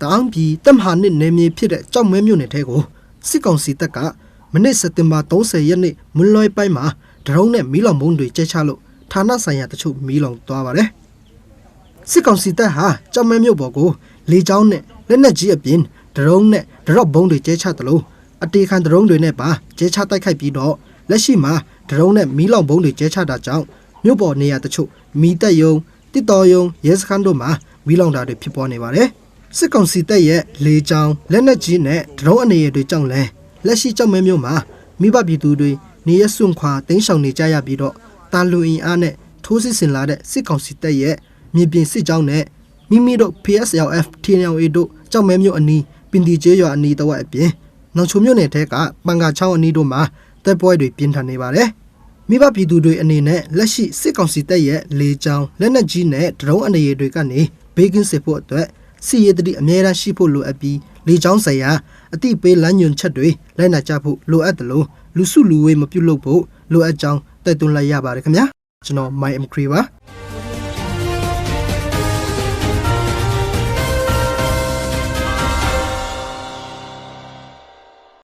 တအောင်းပြည်တပ်မဟာနှစ်နယ်မြေဖြစ်တဲ့ကြောက်မဲမြို့နယ်ထဲကိုစစ်ကောင်စီတပ်ကမနေ့စက်တင်ဘာ30ရက်နေ့မွန်းလွဲပိုင်းမှာဒရုန်းနဲ့မီးလောင်ဘုံတွေကျဲချလို့ဌာနဆိုင်ရာတချို့မီးလောင်သွားပါတယ်စစ်ကောင်စီတပ်ဟာကြောက်မဲမြို့ပေါ်ကိုလေကြောင်းနဲ့လက်နက်ကြီးအပြင်ဒရုန်းနဲ့ဒရော့ဘုံတွေကျဲချတယ်လို့အတေခံဒရုန်းတွေနဲ့ပါကျဲချတိုက်ခိုက်ပြီးတော့လက်ရှိမှာဒရုန်းနဲ့မီးလောင်ဘုံတွေကျဲချတာကြောင့်မြို့ပေါ်နေရာတချို့မီးတက်ယုံတစ်တော်ယုံရဲစခန်းတို့မှာမီးလောင်တာတွေဖြစ်ပေါ်နေပါတယ် စစ်ကောင်စီတပ်ရဲ့လေကြောင်းလက်နက်ကြီးနဲ့ဒရုန်းအနေတွေကြောင့်လဲလက်ရှိကြောက်မဲမျိုးမှာမိဘပြည်သူတွေနေရစွန့်ခွာတင်းရှောင်နေကြရပြီးတော့တာလူအင်အားနဲ့ထိုးစစ်ဆင်လာတဲ့စစ်ကောင်စီတပ်ရဲ့မြေပြင်စစ်ကြောင်းနဲ့မိမိတို့ PSLF TNLA တို့ကြောက်မဲမျိုးအနီးပင်တီကျေးရွာအနီးတဝက်အပြင်နောင်ချုံမြို့နယ်ထဲကပန်ကာချောင်းအနီးတို့မှာတပ်ပွဲတွေပြင်းထန်နေပါတယ်မိဘပြည်သူတွေအနေနဲ့လက်ရှိစစ်ကောင်စီတပ်ရဲ့လေကြောင်းလက်နက်ကြီးနဲ့ဒရုန်းအနေတွေကနေဘေးကင်းစေဖို့အတွက် စီရည်တတိအမြဲတမ်းရှိဖို့လိုအပ်ပြီးလေချောင်းဆိုင်ရာအတိပေးလမ်းညွန်ချက်တွေလိုက်နာကြဖို့လိုအပ်တယ်လို့လူစုလူဝေးမပြုတ်လို့ဖို့လိုအပ်ကြောင်းတိုက်တွန်းလိုက်ရပါတယ်ခင်ဗျာကျွန်တော် My M Cree ပါ